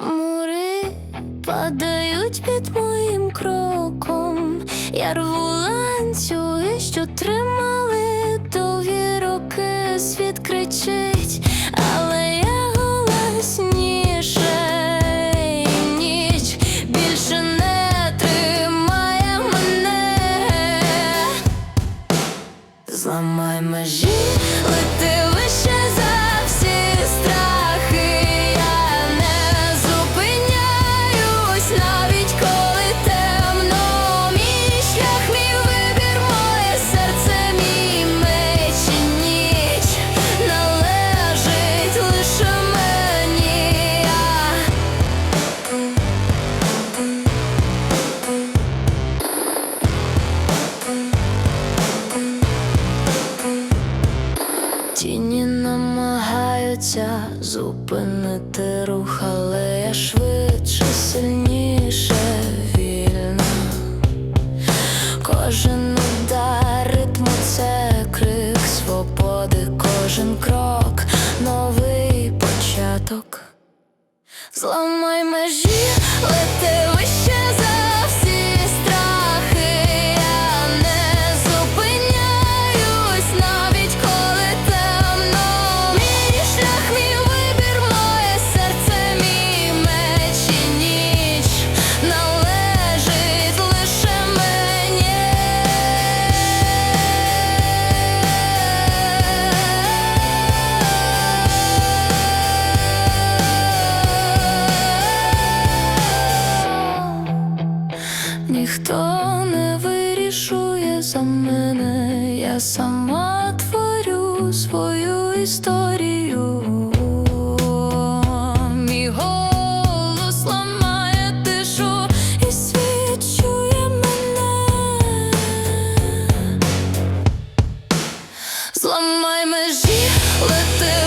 Мури падають під моїм кроком. Я рву ланцюги, що тримали довгі роки. Світ кричить, але я голосніше. І ніч більше не тримає мене. Зламай межі, Тіні намагаються зупинити рух, але я швидше, сильніше, вільна. Кожен удар ритму це крик свободи, кожен крок новий початок. Зламай межі, лети Ніхто не вирішує за мене, я сама творю свою історію. Мій голос тишу і світ мене. Зламай межі, лети.